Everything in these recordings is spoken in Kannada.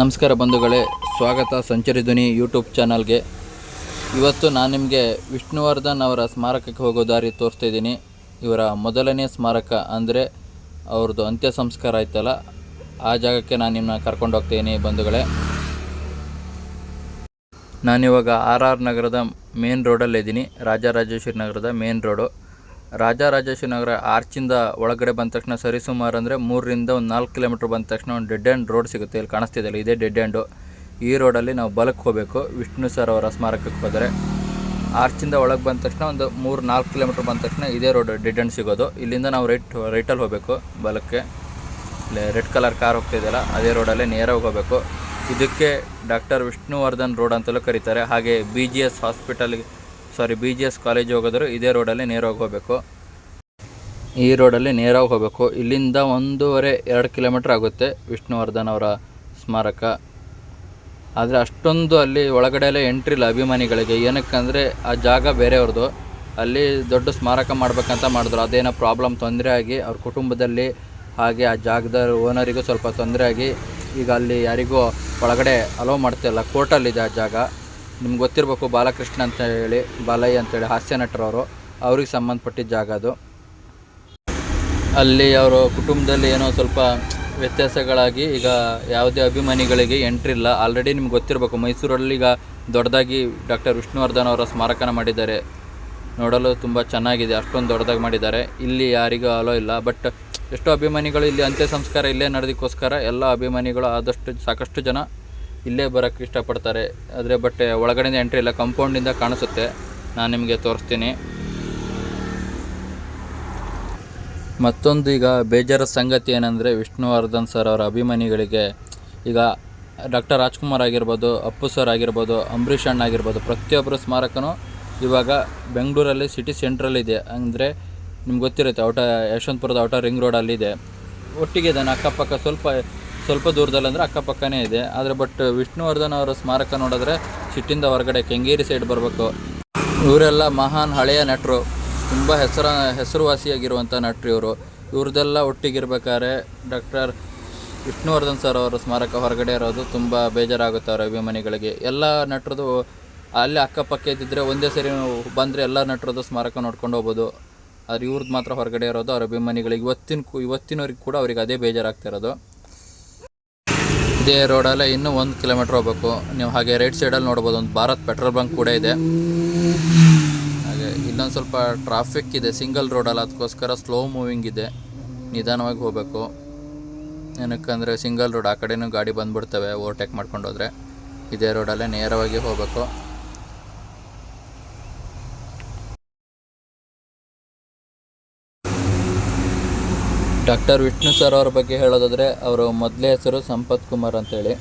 ನಮಸ್ಕಾರ ಬಂಧುಗಳೇ, ಸ್ವಾಗತ ಸಂಚರಿ ಧ್ವನಿ ಯೂಟ್ಯೂಬ್ ಚಾನಲ್ಗೆ. ಇವತ್ತು ನಾನು ನಿಮಗೆ ವಿಷ್ಣುವರ್ಧನ್ ಅವರ ಸ್ಮಾರಕಕ್ಕೆ ಹೋಗೋ ದಾರಿ ತೋರಿಸ್ತಾ ಇದ್ದೀನಿ. ಇವರ ಮೊದಲನೇ ಸ್ಮಾರಕ ಅಂದರೆ ಅವ್ರದ್ದು ಅಂತ್ಯ ಸಂಸ್ಕಾರ ಆಯ್ತಲ್ಲ, ಆ ಜಾಗಕ್ಕೆ ನಾನು ನಿಮ್ಮನ್ನ ಕರ್ಕೊಂಡು ಹೋಗ್ತೀನಿ ಬಂಧುಗಳೇ. ನಾನಿವಾಗ ಆರ್ ಆರ್ ನಗರದ ಮೇನ್ ರೋಡಲ್ಲಿದ್ದೀನಿ ರಾಜರಾಜೇಶ್ವರಿ ನಗರದ ಮೇನ್ ರೋಡು ರಾಜರಾಜೇಶ್ವರಿ ಆರ್ಚಿಂದ ಒಳಗಡೆ ಬಂದ ತಕ್ಷಣ ಸರಿಸುಮಾರು ಅಂದರೆ ಮೂರರಿಂದ ಒಂದು ನಾಲ್ಕು ಕಿಲೋಮೀಟ್ರ್ ಬಂದ ತಕ್ಷಣ ಒಂದು ಡೆಡ್ ಆ್ಯಂಡ್ ರೋಡ್ ಸಿಗುತ್ತೆ. ಇಲ್ಲಿ ಕಾಣಿಸ್ತಿದೆಯಲ್ಲ ಇದೇ ಡೆಡ್ ಆ್ಯಂಡು ಈ ರೋಡಲ್ಲಿ ನಾವು ಬಲಕ್ಕೆ ಹೋಗಬೇಕು. ವಿಷ್ಣು ಸರ್ ಅವರ ಸ್ಮಾರಕಕ್ಕೆ ಹೋದರೆ ಆರ್ಚಿಂದ ಒಳಗೆ ಬಂದ ತಕ್ಷಣ ಒಂದು ಮೂರು ನಾಲ್ಕು ಕಿಲೋಮೀಟ್ರ್ ಬಂದ ತಕ್ಷಣ ಇದೇ ರೋಡ್ ಡೆಡ್ ಆ್ಯಂಡ್ ಸಿಗೋದು. ಇಲ್ಲಿಂದ ನಾವು ರೈಟ್ ರೈಟಲ್ಲಿ ಹೋಗಬೇಕು ಬಲಕ್ಕೆ. ಇಲ್ಲಿ ರೆಡ್ ಕಲರ್ ಕಾರ್ ಹೋಗ್ತಿದೆಯಲ್ಲ ಅದೇ ರೋಡಲ್ಲೇ ನೇರವಾಗಿ ಹೋಗಬೇಕು. ಇದಕ್ಕೆ ಡಾಕ್ಟರ್ ವಿಷ್ಣುವರ್ಧನ್ ರೋಡ್ ಅಂತಲೂ ಕರೀತಾರೆ. ಹಾಗೆ ಬಿ ಜಿ ಎಸ್ ಹಾಸ್ಪಿಟಲ್ಗೆ sorry B G S college ಹೋಗಿದ್ರು, ಇದೇ ರೋಡಲ್ಲಿ ನೇರವಾಗಿ ಹೋಗಬೇಕು. ಈ ರೋಡಲ್ಲಿ ನೇರವಾಗಿ ಹೋಗಬೇಕು. ಇಲ್ಲಿಂದ ಒಂದೂವರೆ, ಎರಡು ಕಿಲೋಮೀಟ್ರ್ ಆಗುತ್ತೆ ವಿಷ್ಣುವರ್ಧನ್ ಅವರ ಸ್ಮಾರಕ. ಆದರೆ ಅಷ್ಟೊಂದು ಅಲ್ಲಿ ಒಳಗಡೆ ಎಲ್ಲ ಎಂಟ್ರಿ ಇಲ್ಲ ಅಭಿಮಾನಿಗಳಿಗೆ. ಏನಕ್ಕಂದರೆ ಆ ಜಾಗ ಬೇರೆಯವ್ರದ್ದು. ಅಲ್ಲಿ ದೊಡ್ಡ ಸ್ಮಾರಕ ಮಾಡಬೇಕಂತ ಮಾಡಿದ್ರು. ಅದೇನೋ ಪ್ರಾಬ್ಲಮ್ ತೊಂದರೆ ಆಗಿ, ಅವ್ರ ಕುಟುಂಬದಲ್ಲಿ ಹಾಗೆ ಆ ಜಾಗದ ಓನರಿಗೂ ಸ್ವಲ್ಪ ತೊಂದರೆ ಈಗ ಅಲ್ಲಿ ಯಾರಿಗೂ ಒಳಗಡೆ ಅಲೋ ಮಾಡ್ತಿಲ್ಲ. ಕೋರ್ಟಲ್ಲಿದೆ ಆ ಜಾಗ. ನಿಮ್ಗೆ ಗೊತ್ತಿರಬೇಕು ಬಾಲಕೃಷ್ಣ ಅಂತ ಹೇಳಿ ಬಾಲಯ್ಯ ಅಂತೇಳಿ ಹಾಸ್ಯ ನಟರವರು. ಅವ್ರಿಗೆ ಸಂಬಂಧಪಟ್ಟಿದ್ದ ಜಾಗ ಅದು. ಅಲ್ಲಿ ಅವರ ಕುಟುಂಬದಲ್ಲಿ ಏನೋ ಸ್ವಲ್ಪ ವ್ಯತ್ಯಾಸಗಳಾಗಿ ಈಗ ಯಾವುದೇ ಅಭಿಮಾನಿಗಳಿಗೆ ಎಂಟ್ರಿ ಇಲ್ಲ. ಆಲ್ರೆಡಿ ನಿಮ್ಗೆ ಗೊತ್ತಿರಬೇಕು, ಮೈಸೂರಲ್ಲಿ ಈಗ ದೊಡ್ಡದಾಗಿ ಡಾಕ್ಟರ್ ವಿಷ್ಣುವರ್ಧನ್ ಅವರ ಸ್ಮಾರಕನ ಮಾಡಿದ್ದಾರೆ. ನೋಡಲು ತುಂಬ ಚೆನ್ನಾಗಿದೆ, ಅಷ್ಟೊಂದು ದೊಡ್ಡದಾಗಿ ಮಾಡಿದ್ದಾರೆ. ಇಲ್ಲಿ ಯಾರಿಗೂ ಅಲೋ ಇಲ್ಲ. ಬಟ್ ಎಷ್ಟೋ ಅಭಿಮಾನಿಗಳು ಇಲ್ಲಿ ಅಂತ್ಯ ಸಂಸ್ಕಾರ ಇಲ್ಲೇ ನಡೆದಕ್ಕೋಸ್ಕರ ಎಲ್ಲ ಅಭಿಮಾನಿಗಳು ಆದಷ್ಟು ಸಾಕಷ್ಟು ಜನ ಇಲ್ಲೇ ಬರೋಕ್ಕೆ ಇಷ್ಟಪಡ್ತಾರೆ. ಆದರೆ ಬಟ್ ಒಳಗಡೆಯಿಂದ ಎಂಟ್ರಿ ಇಲ್ಲ ಕಂಪೌಂಡಿಂದ ಕಾಣಿಸುತ್ತೆ. ನಾನು ನಿಮಗೆ ತೋರಿಸ್ತೀನಿ. ಮತ್ತೊಂದು ಈಗ ಬೇಜಾರ ಸಂಗತಿ ಏನಂದರೆ ವಿಷ್ಣುವರ್ಧನ್ ಸರ್ ಅವರ ಅಭಿಮಾನಿಗಳಿಗೆ ಈಗ ಡಾಕ್ಟರ್ ರಾಜ್ಕುಮಾರ್ ಆಗಿರ್ಬೋದು, ಅಪ್ಪು ಸರ್ ಆಗಿರ್ಬೋದು, ಅಂಬರೀಷ್ ಅಣ್ಣ ಆಗಿರ್ಬೋದು, ಪ್ರತಿಯೊಬ್ಬರ ಸ್ಮಾರಕನೂ ಇವಾಗ ಬೆಂಗಳೂರಲ್ಲಿ ಸಿಟಿ ಸೆಂಟ್ರಲ್ಲಿದೆ ಅಂದರೆ ನಿಮ್ಗೆ ಗೊತ್ತಿರುತ್ತೆ ಔಟ ಯಶವಂತಪುರದ ಔಟ ರಿಂಗ್ ರೋಡಲ್ಲಿದೆ ಒಟ್ಟಿಗೆ ಇದನ್ನು ಅಕ್ಕಪಕ್ಕ ಸ್ವಲ್ಪ ಸ್ವಲ್ಪ ದೂರದಲ್ಲಿ ಅಂದರೆ ಅಕ್ಕಪಕ್ಕನೇ ಇದೆ. ಆದರೆ ಬಟ್ ವಿಷ್ಣುವರ್ಧನ್ ಅವರ ಸ್ಮಾರಕ ನೋಡಿದ್ರೆ ಸಿಟ್ಟಿಂದ ಹೊರಗಡೆ ಕೆಂಗೇರಿ ಸೈಡ್ ಬರಬೇಕು. ಇವರೆಲ್ಲ ಮಹಾನ್ ಹಳೆಯ ನಟರು. ತುಂಬ ಹೆಸರ ಹೆಸರುವಾಸಿಯಾಗಿರುವಂಥ ನಟರು ಇವರು. ಇವ್ರದ್ದೆಲ್ಲ ಒಟ್ಟಿಗಿರ್ಬೇಕಾದ್ರೆ ಡಾಕ್ಟರ್ ವಿಷ್ಣುವರ್ಧನ್ ಸರ್ ಅವರ ಸ್ಮಾರಕ ಹೊರಗಡೆ ಇರೋದು ತುಂಬ ಬೇಜಾರಾಗುತ್ತೆ ಅವರ ಅಭಿಮಾನಿಗಳಿಗೆ. ಎಲ್ಲ ನಟರದು ಅಲ್ಲಿ ಅಕ್ಕಪಕ್ಕ ಇದ್ದಿದ್ರೆ ಒಂದೇ ಸರಿ ಬಂದರೆ ಎಲ್ಲ ನಟರದ್ದು ಸ್ಮಾರಕ ನೋಡ್ಕೊಂಡು ಹೋಗ್ಬೋದು. ಆದ್ರೆ ಇವ್ರದ್ದು ಮಾತ್ರ ಹೊರಗಡೆ ಇರೋದು ಅವ್ರ ಅಭಿಮಾನಿಗಳಿಗೆ. ಇವತ್ತಿನ ಇವತ್ತಿನವ್ರಿಗೆ ಕೂಡ ಅವ್ರಿಗೆ ಅದೇ ಬೇಜಾರಾಗ್ತಾ ಇರೋದು. ಇದೇ ರೋಡಲ್ಲೇ ಇನ್ನೂ ಒಂದು ಕಿಲೋಮೀಟ್ರ್ ಹೋಗ್ಬೇಕು. ನೀವು ಹಾಗೆ ರೈಟ್ ಸೈಡಲ್ಲಿ ನೋಡ್ಬೋದು, ಒಂದು ಭಾರತ್ ಪೆಟ್ರೋಲ್ ಬಂಕ್ ಕೂಡ ಇದೆ. ಹಾಗೆ ಇಲ್ಲೊಂದು ಸ್ವಲ್ಪ ಟ್ರಾಫಿಕ್ ಇದೆ ಸಿಂಗಲ್ ರೋಡಲ್ಲ ಅದಕ್ಕೋಸ್ಕರ ಸ್ಲೋ ಮೂವಿಂಗ್ ಇದೆ. ನಿಧಾನವಾಗಿ ಹೋಗಬೇಕು. ಏನಕ್ಕಂದರೆ ಸಿಂಗಲ್ ರೋಡ್ ಆ ಕಡೆನೂ ಗಾಡಿ ಬಂದ್ಬಿಡ್ತವೆ ಓವರ್ಟೇಕ್ ಮಾಡ್ಕೊಂಡು ಹೋದರೆ ಇದೇ ರೋಡಲ್ಲೇ ನೇರವಾಗಿ ಹೋಗಬೇಕು. ಡಾಕ್ಟರ್ ವಿಷ್ಣು ಸರ್ ಅವ್ರ ಬಗ್ಗೆ ಹೇಳೋದಾದರೆ, ಅವರ ಮೊದಲೇ ಹೆಸರು ಸಂಪತ್ ಕುಮಾರ್ ಅಂತೇಳಿ.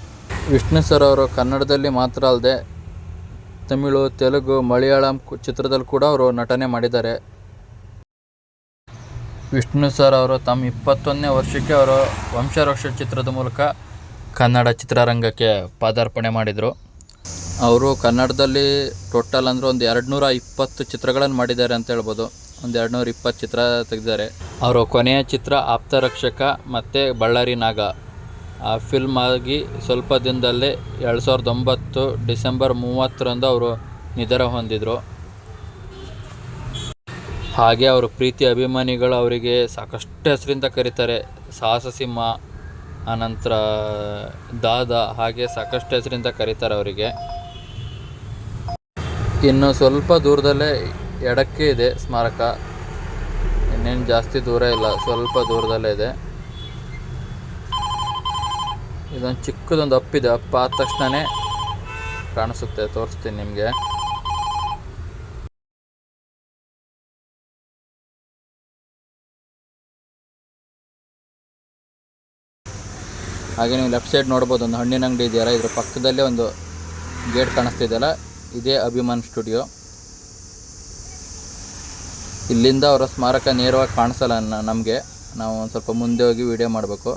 ವಿಷ್ಣು ಸರ್ ಅವರು ಕನ್ನಡದಲ್ಲಿ ಮಾತ್ರ ಅಲ್ಲದೆ ತಮಿಳು, ತೆಲುಗು, ಮಲಯಾಳಂ ಚಿತ್ರದಲ್ಲಿ ಕೂಡ ಅವರು ನಟನೆ ಮಾಡಿದ್ದಾರೆ. ವಿಷ್ಣು ಸರ್ ಅವರು ತಮ್ಮ ಇಪ್ಪತ್ತೊಂದನೇ ವರ್ಷಕ್ಕೆ ಅವರು ವಂಶರಕ್ಷ ಚಿತ್ರದ ಮೂಲಕ ಕನ್ನಡ ಚಿತ್ರರಂಗಕ್ಕೆ ಪಾದಾರ್ಪಣೆ ಮಾಡಿದರು. ಅವರು ಕನ್ನಡದಲ್ಲಿ ಟೋಟಲ್ ಅಂದರೆ ಒಂದು ಎರಡು ನೂರ ಇಪ್ಪತ್ತು ಚಿತ್ರಗಳನ್ನು ಮಾಡಿದ್ದಾರೆ ಅಂತ ಹೇಳ್ಬೋದು. ಒಂದು ಎರಡು ನೂರ ಇಪ್ಪತ್ತು ಚಿತ್ರ ತೆಗೆದಿದ್ದಾರೆ. ಅವರು ಕೊನೆಯ ಚಿತ್ರ ಆಪ್ತರಕ್ಷಕ ಮತ್ತು ಬಳ್ಳಾರಿ ನಾಗ. ಆ ಫಿಲ್ಮ್ ಆಗಿ ಸ್ವಲ್ಪ ದಿನದಲ್ಲೇ ಎರಡು ಸಾವಿರದ ಒಂಬತ್ತು ಡಿಸೆಂಬರ್ ಮೂವತ್ತರಂದು ಅವರು ನಿಧನ ಹೊಂದಿದರು. ಹಾಗೆ ಅವರ ಪ್ರೀತಿ ಅಭಿಮಾನಿಗಳು ಅವರಿಗೆ ಸಾಕಷ್ಟು ಹೆಸರಿಂದ ಕರೀತಾರೆ. ಸಾಹಸ ಸಿಂಹ ಆನಂತರ ದಾದ, ಹಾಗೆ ಸಾಕಷ್ಟು ಹೆಸರಿಂದ ಕರೀತಾರೆ ಅವರಿಗೆ. ಇನ್ನು ಸ್ವಲ್ಪ ದೂರದಲ್ಲೇ ಎಡಕ್ಕೆ ಇದೆ ಸ್ಮಾರಕ. ಇನ್ನೇನು ಜಾಸ್ತಿ ದೂರ ಇಲ್ಲ, ಸ್ವಲ್ಪ ದೂರದಲ್ಲೇ ಇದೆ. ಇದೊಂದು ಚಿಕ್ಕದೊಂದು ಅಪ್ಪಿದೆ, ಅಪ್ಪ ಆದ ತಕ್ಷಣನೇ ಕಾಣಿಸುತ್ತೆ, ತೋರಿಸ್ತೀನಿ ನಿಮಗೆ. ಹಾಗೆ ನೀವು ಲೆಫ್ಟ್ ಸೈಡ್ ನೋಡ್ಬೋದು, ಒಂದು ಹಣ್ಣಿನ ಅಂಗಡಿ ಇದೆಯಲ್ಲ, ಇದ್ರ ಪಕ್ಕದಲ್ಲೇ ಒಂದು ಗೇಟ್ ಕಾಣಿಸ್ತಿದೆಯಲ್ಲ, ಇದೇ ಅಭಿಮಾನ್ ಸ್ಟುಡಿಯೋ. ಇಲ್ಲಿಂದ ಅವರ ಸ್ಮಾರಕ ನೇರವಾಗಿ ಕಾಣಿಸಲ್ಲ ನಮಗೆ. ನಾವು ಒಂದು ಸ್ವಲ್ಪ ಮುಂದೆ ಹೋಗಿ ವಿಡಿಯೋ ಮಾಡಬೇಕು.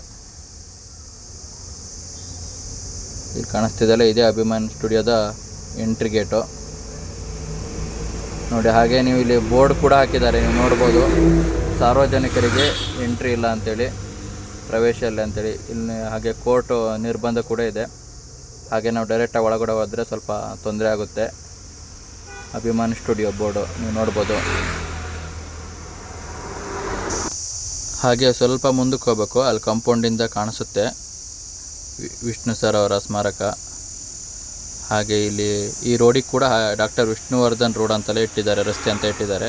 ಇಲ್ಲಿ ಕಾಣಿಸ್ತಿದೆಯಲ್ಲ, ಇದೇ ಅಭಿಮಾನ್ ಸ್ಟುಡಿಯೋದ ಎಂಟ್ರಿ ಗೇಟು ನೋಡಿ, ಹಾಗೆ ನೀವು ಇಲ್ಲಿ ಬೋರ್ಡ್ ಕೂಡ ಹಾಕಿದ್ದಾರೆ, ನೀವು ನೋಡ್ಬೋದು. ಸಾರ್ವಜನಿಕರಿಗೆ ಎಂಟ್ರಿ ಇಲ್ಲ ಅಂಥೇಳಿ ಪ್ರವೇಶ ಇಲ್ಲ ಅಂಥೇಳಿ ಇಲ್ಲಿ ಹಾಗೆ ಕೋರ್ಟ್ ನಿರ್ಬಂಧ ಕೂಡ ಇದೆ. ಹಾಗೆ ನಾವು ಡೈರೆಕ್ಟಾಗಿ ಒಳಗಡೆ ಹೋದರೆ ಸ್ವಲ್ಪ ತೊಂದರೆ ಆಗುತ್ತೆ. ಅಭಿಮಾನ್ ಸ್ಟುಡಿಯೋ ಬೋರ್ಡು, ನೀವು ನೋಡ್ಬೋದು. ಹಾಗೆ ಸ್ವಲ್ಪ ಮುಂದಕ್ಕೆ ಹೋಗ್ಬೇಕು ಅಲ್ಲಿ ಕಾಂಪೌಂಡಿಂದ ಕಾಣಿಸುತ್ತೆ. ವಿಷ್ಣು ಸರ್ ಅವರ ಸ್ಮಾರಕ. ಹಾಗೆ ಇಲ್ಲಿ ಈ ರೋಡಿಗೆ ಕೂಡ ಡಾಕ್ಟರ್ ವಿಷ್ಣುವರ್ಧನ್ ರೋಡ್ ಅಂತಲೇ ಇಟ್ಟಿದ್ದಾರೆ, ರಸ್ತೆ ಅಂತ ಇಟ್ಟಿದ್ದಾರೆ.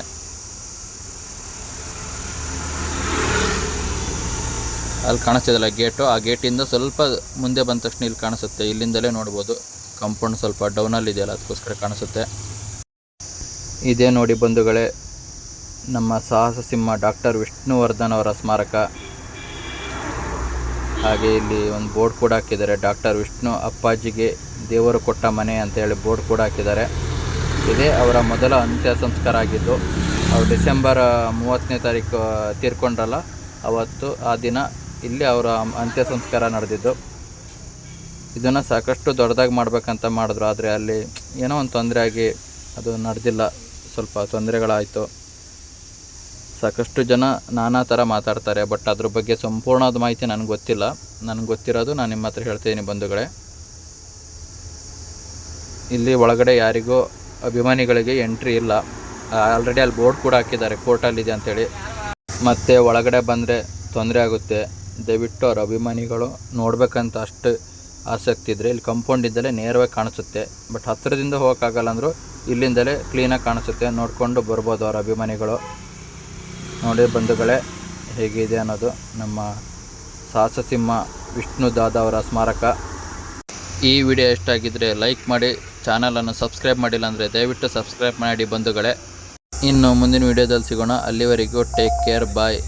ಅಲ್ಲಿ ಕಾಣಿಸ್ತಿದಲ್ಲ ಗೇಟು ಆ ಗೇಟಿಂದ ಸ್ವಲ್ಪ ಮುಂದೆ ಬಂದ ತಕ್ಷಣ ಇಲ್ಲಿ ಕಾಣಿಸುತ್ತೆ. ಇಲ್ಲಿಂದಲೇ ನೋಡ್ಬೋದು. ಕಾಂಪೌಂಡ್ ಸ್ವಲ್ಪ ಡೌನಲ್ಲಿ ಇದೆಯಲ್ಲ, ಅದಕ್ಕೋಸ್ಕರ ಕಾಣಿಸುತ್ತೆ. ಇದೇ ನೋಡಿ ಬಂಧುಗಳೇ ನಮ್ಮ ಸಾಹಸ ಸಿಂಹ ಡಾಕ್ಟರ್ ವಿಷ್ಣುವರ್ಧನ್ ಅವರ ಸ್ಮಾರಕ. ಹಾಗೆ ಇಲ್ಲಿ ಒಂದು ಬೋರ್ಡ್ ಕೂಡ ಹಾಕಿದ್ದಾರೆ. ಡಾಕ್ಟರ್ ವಿಷ್ಣು ಅಪ್ಪಾಜಿಗೆ ದೇವರು ಕೊಟ್ಟ ಮನೆ ಅಂತ ಹೇಳಿ ಬೋರ್ಡ್ ಕೂಡ ಹಾಕಿದ್ದಾರೆ. ಇದೇ ಅವರ ಮೊದಲ ಅಂತ್ಯ ಸಂಸ್ಕಾರ ಆಗಿದ್ದು, ಅವರು ಡಿಸೆಂಬರ್ ಮೂವತ್ತನೇ ತಾರೀಕು ತೀರ್ಕೊಂಡ್ರಲ್ಲ, ಅವತ್ತು ಆ ದಿನ ಇಲ್ಲಿ ಅವರ ಅಂತ್ಯ ಸಂಸ್ಕಾರ ನಡೆದಿದ್ದು. ಇದನ್ನು ಸಾಕಷ್ಟು ದೊಡ್ಡದಾಗಿ ಮಾಡಬೇಕಂತ ಮಾಡಿದ್ರು. ಆದರೆ ಅಲ್ಲಿ ಏನೋ ಒಂದು ತೊಂದರೆ ಆಗಿ ಅದು ನಡೆದಿಲ್ಲ. ಸ್ವಲ್ಪ ತೊಂದರೆಗಳಾಯಿತು. ಸಾಕಷ್ಟು ಜನ ನಾನಾ ಥರ ಮಾತಾಡ್ತಾರೆ ಬಟ್ ಅದ್ರ ಬಗ್ಗೆ ಸಂಪೂರ್ಣವಾದ ಮಾಹಿತಿ ನನಗೆ ಗೊತ್ತಿಲ್ಲ. ನನಗೆ ಗೊತ್ತಿರೋದು ನಾನು ನಿಮ್ಮ ಹತ್ರ ಹೇಳ್ತೀನಿ ಬಂಧುಗಳೇ. ಇಲ್ಲಿ ಒಳಗಡೆ ಯಾರಿಗೂ ಅಭಿಮಾನಿಗಳಿಗೆ ಎಂಟ್ರಿ ಇಲ್ಲ. ಆಲ್ರೆಡಿ ಅಲ್ಲಿ ಬೋರ್ಡ್ ಕೂಡ ಹಾಕಿದ್ದಾರೆ ಕೋರ್ಟಲ್ಲಿದೆ ಅಂತೇಳಿ. ಮತ್ತು ಒಳಗಡೆ ಬಂದರೆ ತೊಂದರೆ ಆಗುತ್ತೆ. ದಯವಿಟ್ಟು ಅವ್ರ ಅಭಿಮಾನಿಗಳು ನೋಡಬೇಕಂತ ಅಷ್ಟು ಆಸಕ್ತಿ ಇದ್ದರೆ ಇಲ್ಲಿ ಕಂಪೌಂಡ್ ಇದ್ದಲೇ ನೇರವಾಗಿ ಕಾಣಿಸುತ್ತೆ. ಬಟ್ ಹತ್ತಿರದಿಂದ ಹೋಗೋಕ್ಕಾಗಲ್ಲ ಅಂದರೂ ಇಲ್ಲಿಂದಲೇ ಕ್ಲೀನಾಗಿ ಕಾಣಿಸುತ್ತೆ. ನೋಡಿಕೊಂಡು ಬರ್ಬೋದು ಅವ್ರ ಅಭಿಮಾನಿಗಳು. ನೋಡಿ ಬಂಧುಗಳೇ, ಹೇಗಿದೆ ಅನ್ನೋದು ನಮ್ಮ ಸಾಹಸಸಿಂಹ ವಿಷ್ಣು ದಾದ ಅವರ ಸ್ಮಾರಕ. ಈ ವಿಡಿಯೋ ಇಷ್ಟಾಗಿದ್ದರೆ ಲೈಕ್ ಮಾಡಿ ಚಾನಲನ್ನು ಸಬ್ಸ್ಕ್ರೈಬ್ ಮಾಡಿಲ್ಲ ಅಂದರೆ ದಯವಿಟ್ಟು ಸಬ್ಸ್ಕ್ರೈಬ್ ಮಾಡಿ ಬಂಧುಗಳೇ. ಇನ್ನು ಮುಂದಿನ ವಿಡಿಯೋದಲ್ಲಿ ಸಿಗೋಣ. ಅಲ್ಲಿವರೆಗೂ ಟೇಕ್ ಕೇರ್, ಬಾಯ್.